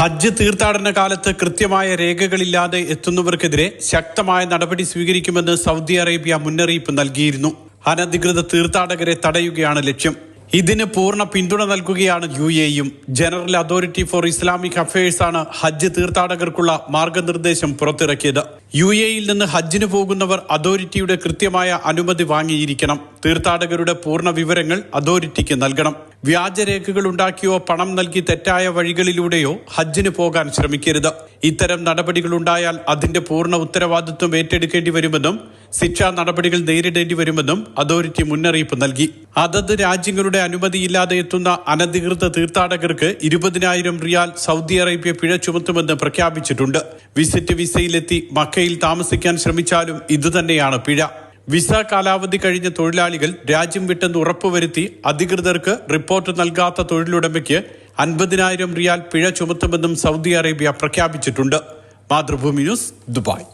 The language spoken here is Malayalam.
ഹജ്ജ് തീർത്ഥാടന കാലത്ത് കൃത്യമായ രേഖകളില്ലാതെ എത്തുന്നവർക്കെതിരെ ശക്തമായ നടപടി സ്വീകരിക്കുമെന്ന് സൗദി അറേബ്യ മുന്നറിയിപ്പ് നൽകിയിരുന്നു. അനധികൃത തീർത്ഥാടകരെ തടയുകയാണ് ലക്ഷ്യം. ഇതിന് പൂർണ പിന്തുണ നൽകുകയാണ് യു എയും general authority for Islamic affairs ആണ് ഹജ്ജ് തീർത്ഥാടകർക്കുള്ള മാർഗനിർദ്ദേശം പുറത്തിറക്കിയത്. യു എയിൽ നിന്ന് ഹജ്ജിന് പോകുന്നവർ അതോറിറ്റിയുടെ കൃത്യമായ അനുമതി വാങ്ങിയിരിക്കണം. തീർത്ഥാടകരുടെ പൂർണ വിവരങ്ങൾ അതോറിറ്റിക്ക് നൽകണം. വ്യാജരേഖകൾ ഉണ്ടാക്കിയോ പണം നൽകി തെറ്റായ വഴികളിലൂടെയോ ഹജ്ജിന് പോകാൻ ശ്രമിക്കരുത്. ഇത്തരം നടപടികൾ ഉണ്ടായാൽ അതിന്റെ പൂർണ ഉത്തരവാദിത്വം ഏറ്റെടുക്കേണ്ടി വരുമെന്നും ശിക്ഷാ നടപടികൾ നേരിടേണ്ടി വരുമെന്നും അതോറിറ്റി മുന്നറിയിപ്പ് നൽകി. അതത് രാജ്യങ്ങളുടെ അനുമതിയില്ലാതെ എത്തുന്ന അനധികൃത തീർത്ഥാടകർക്ക് ഇരുപതിനായിരം റിയാൽ സൗദി അറേബ്യ പിഴ ചുമത്തുമെന്ന് പ്രഖ്യാപിച്ചിട്ടുണ്ട്. വിസിറ്റ് വിസയിലെത്തി മക്കയിൽ താമസിക്കാൻ ശ്രമിച്ചാലും ഇതുതന്നെയാണ് പിഴ. വിസ കാലാവധി കഴിഞ്ഞ തൊഴിലാളികൾ രാജ്യം വിട്ടെന്ന് ഉറപ്പുവരുത്തി അധികൃതർക്ക് റിപ്പോർട്ട് നൽകാത്ത തൊഴിലുടമയ്ക്ക് അൻപതിനായിരം റിയാൽ പിഴ ചുമത്തുമെന്നും സൗദി അറേബ്യ പ്രഖ്യാപിച്ചിട്ടുണ്ട്. Mathrubhumi news Dubai.